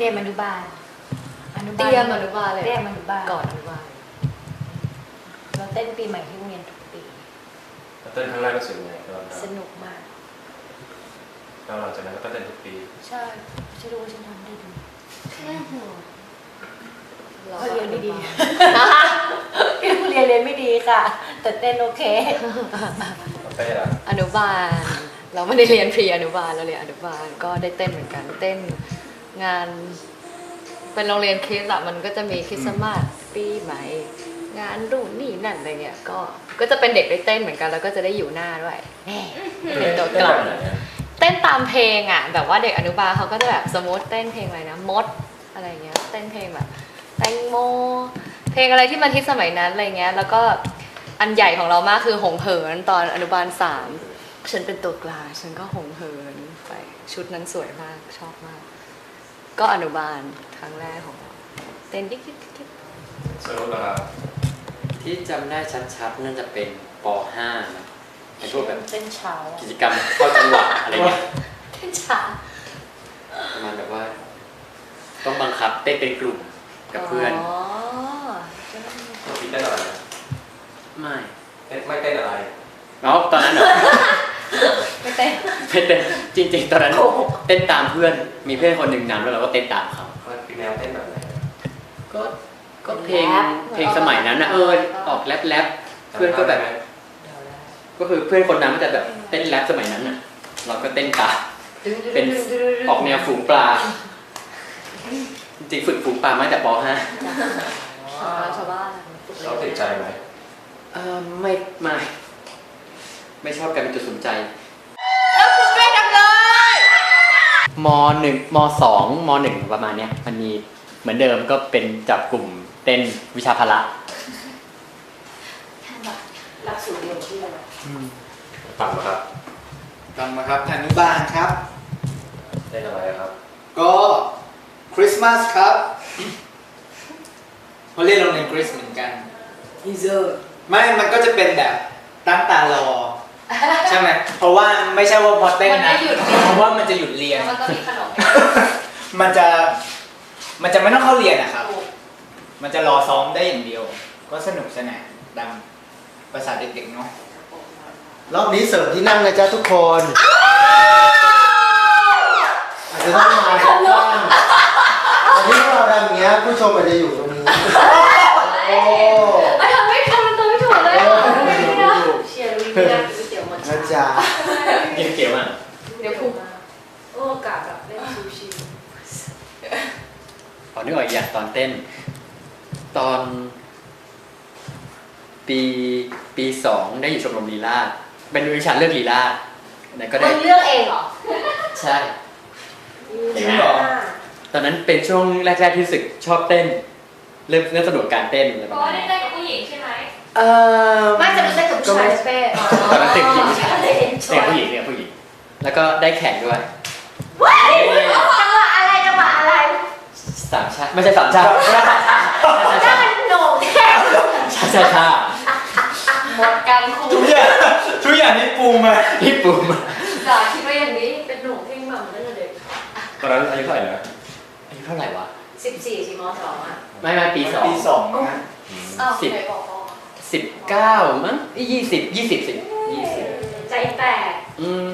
เตรียมอนุบาลอนุบาลเตรียมอนุบาลเลยเตรียมอนุบาลก่อนอนุบาลเราเต้นปีใหม่ที่โรงเรียนทุกปี เต้นครั้งแรกรู้สึกยังไงตอนสนุกมากแล้วหลังจากนั้นก็เต้นทุกปี ใช่ฉันรู้ว่าฉันทำได้ดีเราเพราะเรียนไม่ดีนะพี่เรียนเรียนไม่ดีค่ะ แต่เต้นโอเคเต้นอะอนุบาล เราไม่ได้เรียนพรีอนุบาลเราเรียนอนุบาลก็ได้เต้นเหมือนกันเต้น งาน เป็นโรงเรียนคริสต์อะมันก็จะมีคริสต์มาสปีใหม่ งานรุ่นนี่นั่นอะไรเงี้ยก็ก็จะเป็นเด็กได้เต้นเหมือนกันแล้วก็จะได้อยู่หน้าด้วยแน่เป็นตัวกลางไหนอะเต้นตามเพลงอะ แบบว่าเด็กอนุบาลเขาก็จะแบบสมมติเต้นเพลงอะไรนะมดอะไรเงี้ยเต้นเพลงแบบแตงโม เพลงอะไรที่มันฮิตสมัยนั้นอะไรเงี้ย แล้วก็อันใหญ่ของเรามากคือหงเหินตอนอนุบาลสามฉันเป็นตัวกลางฉันก็หงเหินไปชุดนั้นสวยมากชอบมาก ก็อนุบาลครั้งแรกของเราเต้นดิ๊กดิ๊กดิ๊กดิ๊กสรุปแล้วครับที่จำได้ชัดๆ น่าจะเป็นป .5 นะไอ้พวกแบบเต้นเช้ากิจกรรมเข้าจังหวะอะไรเงี้ยเต้นเช้าประมาณแบบว่า ต้องบังคับเต้นเป็นกลุ่มกับเพื่อนอ๋อพี่เต้นอะไรนะไม่เต้นไม่เต้นอะไร แล้วตอนนั้นเหรอไม่เต้นไม่เต้น จริงๆตอนนั้นเต้นตามเพื่อนมีเพื่อนคนหนึ่งนำแล้วเราก็เต้นตามเขามันเป็นแนวเต้นแบบไหนก็ก็เพลงเพลงสมัยนั้นนะเออออกแรปแรปเพื่อนก็แบบ ก็คือเพื่อนคนนั้นมันจะแบบเต้นแรปสมัยนั้นอะ เราก็เต้นตามเป็นออกแนวฝูงปลา จริงๆฝึกฝูงปลามาตั้งแต่ป .5 อ๋อชาวบ้านอะฝึกเราติดใจไหมเออไม่ไม่ไม่ชอบการเป็นจุดสนใจ มหนึ่งมสองมหนึ่งประมาณเนี้ยมันมีเหมือนเดิมก็เป็นจับกลุ่มเต้นวิชาพละหลักสูตรเดียวที่เราต่ำครับกลับมาครับอนุบาลครับเต้นอะไรครับ ก็คริสต์มาสครับเขาเรียนโรงเรียนคริสต์เหมือนกันอีเซอร์ไม่ มันก็จะเป็นแบบตั้งตารอ ใช่ไหมเพราะว่าไม่ใช่ว่าพอเต้นมันนะไม่หยุดเรียนเพราะว่ามันจะหยุดเรียนแล้วมันก็มีขนม มันจะมันจะไม่ต้องเข้าเรียนนะครับ มันจะรอซ้อมได้อย่างเดียว ก็สนุกสนานดังภาษาเด็กๆเนาะรอบนี้เสริมที่นั่งนะจ๊ะทุกคนอาจจะต้องมาข้างๆแต่ที่พวกเราทำอย่างเงี้ยผู้ชมอาจจะอยู่ตรงนี้ โอ้ ไม่ทำไม่ทำมันตัวไม่ถูกเลย โอ้ เชียร์ลุยไม่ได้ก๋วยเตี๋ยวหมด นะจ๊ะ กินเกียวอะ เดี๋ยวพุก โอ้กะแบบเล่นชิว ข อนึกออกอีกอย่างตอนเต้น ตอนปีปีสองได้อยู่ชมรมลีลาศเป็นวิชาเลือกลีลาศแต่ก็ๆได้ มึงเลือกเองเหรอใช่ จริงเหรอ ตอนนั้นเป็นช่วงแรก ๆ ที่รู้สึกชอบเต้น เริ่มเริ่มสนุกกับการเต้นอะไรประมาณนี้ได้กับผู้หญิงใช่ไหมเออ ไม่จะไม่ใช่กับผู้ชายนะเป้ตอนนั้นติดผู้หญิงผู้ชายเล่นเต้นผู้หญิงเนี่ยผู้หญิง แล้วก็ได้แข่งด้วยจังหวะอะไรจังหวะอะไร สามชาติไม่ใช่สามชาติถ้ามันโหน่งแค่ชาติชาติชาติหมดกันครูทุกอย่างทุกอย่างที่ปูมาญี่ปุ่นจ๋าคิดว่าอย่างนี้เป็นหนุ่มเพ่งหม่ำตั้งแต่เด็กตอนนั้นอายุเท่าไหร่นะอายุเท่าไหร่วะสิบสี่สิมสองอะไม่ไม่ปีสองปีสองนะอ้าวสิบไหนบอกพ่อสิบเก้ามั้งยี่สิบยี่สิบสิยี่สิบใจแตกอืม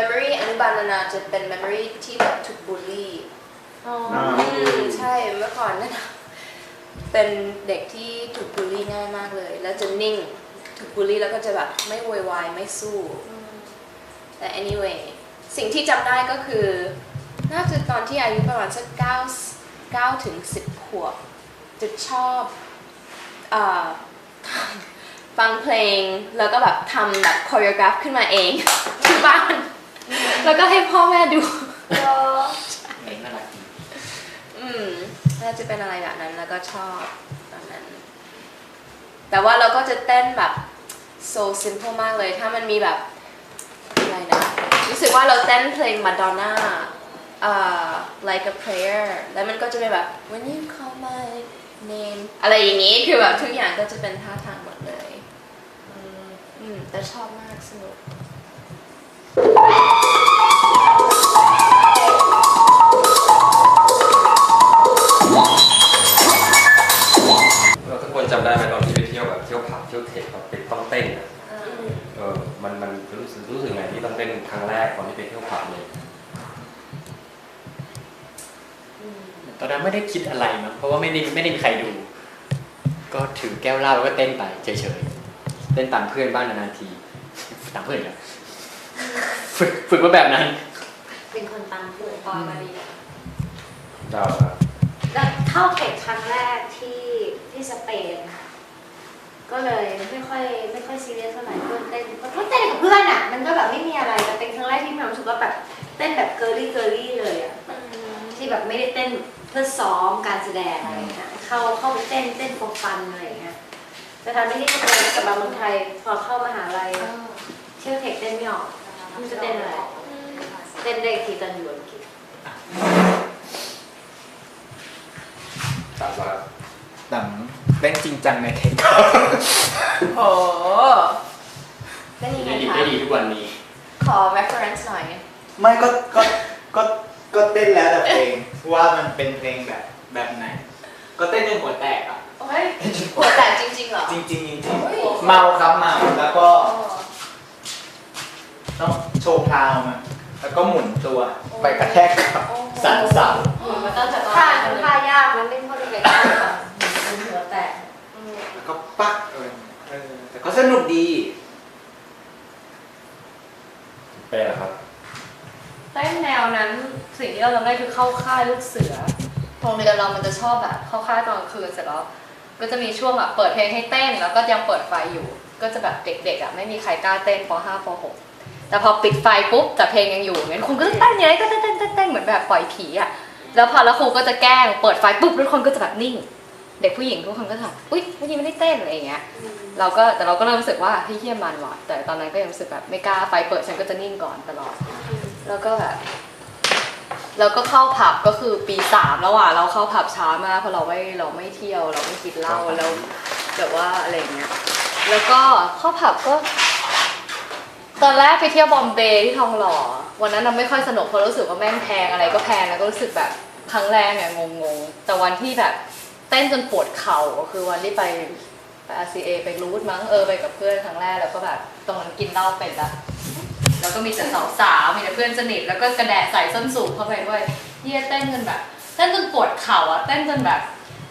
memory อนุบาลนานาจะเป็น memory ที่แบบถูกบูลลี่อ๋ออืมใช่เมื่อก่อนนั่นนะเป็นเด็กที่ถูกบูลลี่ง่ายมากเลย แล้วจะนิ่งถูกบูลลี่แล้วก็จะแบบไม่โวยวายไม่สู้แต่ anyway สิ่งที่จำได้ก็คือ น่าจะตอนที่อายุประมาณสักเก้าเก้าถึงสิบขวบจะชอบเอ่อฟังเพลงแล้วก็แบบทำแบบคอ r ร o g กราฟขึ้นมาเอง ที่บ้าน แล้วก็ให้พ่อแม่ดูน่ารักดีอืมน่าจะเป็นอะไรแบบนั้นแล้วก็ชอบตอนนั้น แต่ว่าเราก็จะเต้นแบบ so simple มากเลย ถ้ามันมีแบบอะไรนะ รู้สึกว่าเราเต้นเพลง Madonna อ่า like a prayer แล้วมันก็จะเป็นแบบ when you call my name อะไรอย่างนี้คือแบบทุกอย่างก็จะเป็นท่าทางหมดเลย อืมแต่ชอบมากสนุก เราทุกคนจำได้ไหมตอนที่ไปเที่ยวแบบเที่ยวผับเที่ยวเทคแบบเป็นต้องเต้นอะเออมันมันรู้สึกรู้สึกไงที่ต้องเต้นครั้งแรกตอนที่ไปเที่ยวผับเนี่ยตอนนั้นไม่ได้คิดอะไรมั้งเพราะว่าไม่ได้ไม่ได้มีใครดู ก็ถือแก้วเหล้าแล้วก็เต้นไปเฉยๆเต้นตามเพื่อนบ้างนานๆทีตามเพื่อนอีกแล้ว ฝึกฝึกมาแบบนั้นเป็นคนตามเพื่อนตอนมาดีดาวครับแล้วเข้าเทคครั้งแรกที่ที่สเปนก็เลยไม่ค่อยไม่ค่อยซีเรียสเท่าไหร่เพื่อนเต้นก็เต้นกับเพื่อนอะ มันก็แบบไม่มีอะไรแต่เป็นครั้งแรกที่มีความรู้สึกว่าแบบเต้นแบบเกอร์ลี่เกอร์ลี่เลยอะที่แบบไม่ได้เต้นเพื่อซ้อมการแสดงอะไรเงี้ยเข้าเข้าไปเต้นเต้นฟอฟันอะไรเงี้ยแต่ทำไม่ได้ก็เลยกลับมาเมืองไทยพอเข้ามหาลัยเที่ยวเทคเต้นไม่ออกไมันจะเต้นอะไรเต้นได้อีกทีตอนอยู่อังกฤษตามมาครับต่ำเล่นจริงจังในเทคโอ้เต้นยังไงได้ดีคะได้ดีทุกวันนี้ ขอ reference หน่อย ไม่ก็ก็ก็ก็เต้นแล้วแต่เพลงว่ามันเป็นเพลงแบบแบบไหน ก็เต้นจนหัวแตกอะโอ้ยหัวแตกจริงๆเหรอ จริงจริงๆจริงๆเมาครับเมาแล้วก็ ต้องโชว์พราวมา แล้วก็หมุนตัวไปกระแทกกับสันเสาเหมือนมันตั้งแต่ตอนท่านั้นเลยท่ายากนะเล่นเข้าไปใกล้ๆกันเป็นหัวแตกแล้วก็ปักเออเออแต่ก็สนุกดีเป็นเหรอครับเต้นแนวนั้นสิ่งที่เราจำได้คือเข้าค่ายลูกเสือโรงเรียนเรามันจะชอบแบบเข้าค่ายตอนกลางคืนเสร็จแล้วก็จะมีช่วงแบบเปิดเพลงให้เต้นแล้วก็ยังเปิดไฟอยู่ ก็จะแบบเด็กๆอะไม่มีใครกล้าเต้นป .5 ป .6 แต่พอปิดไฟปุ๊บแต่เพลงยังอยู่งั้นคุณก็ต้องเต้นยังไงก็เต้นเต้นเต้นเต้นเหมือนแบบปล่อยผีอะแล้วพอแล้วครูก็จะแกล้งเปิดไฟปุ๊บทุกคนก็จะแบบนิ่ง เด็กผู้หญิงทุกคนก็จะแบบอุ๊ยเมื่อกี้ไม่ได้เต้นอะไรอย่างเงี้ยเราก็แต่เราก็เริ่มรู้สึกว่าเฮ้ยเฮี้ยมันว่ะแต่ตอนนั้นก็ยังรู้สึกแบบไม่กล้าไฟเปิดฉันก็จะนิ่งก่อนตลอด แล้วก็แบบแล้วก็เข้าผับก็คือปีสามแล้วอะเราเข้าผับช้ามากเพราะเราไม่เราไม่เที่ยวเราไม่กินเหล้าแล้วแบบว่าอะไรเงี้ยแล้วก็เข้าผับก็ ตอนแรกไปเที่ยวบอมเบย์ที่ทองหล่อ วันนั้นเราไม่ค่อยสนุกเพราะรู้สึกว่าแม่งแพงอะไรก็แพงแล้วก็รู้สึกแบบครั้งแรกเนี่ยงงๆ แต่วันที่แบบเต้นจนปวดเข่าก็คือวันที่ไปไป RCA ไปรูทมั้งเออไปกับเพื่อนครั้งแรกแล้วก็แบบตรงนั้นกินเหล้าเป็นละแล้วก็มีแต่สาวๆมีแต่เพื่อนสนิทแล้วก็กระแดะใส่ส้นสูงเข้าไปด้วยเฮียเต้นจนแบบเต้นจนปวดเข่าอะเต้นจนแบบ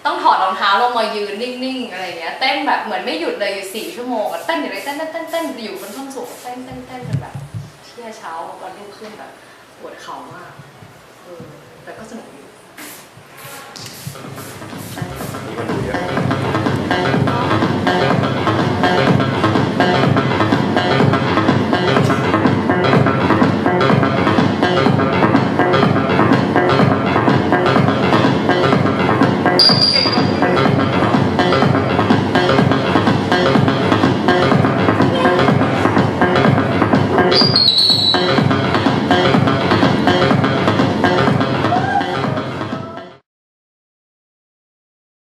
ต้องถอดรองเท้าลงมายืนนิ่งๆอะไรเงี้ยเต้นแบบเหมือนไม่หยุดเลยอยู่สี่ชั่วโมงอะเต้นอยู่เลยเต้นเต้นเต้นเต้นอยู่บนส้นสูงเต้นเต้นเต้นจนแบบเที่ยเช้าวันรุ่งขึ้นแบบปวดเข่ามากเออแต่ก็สนุก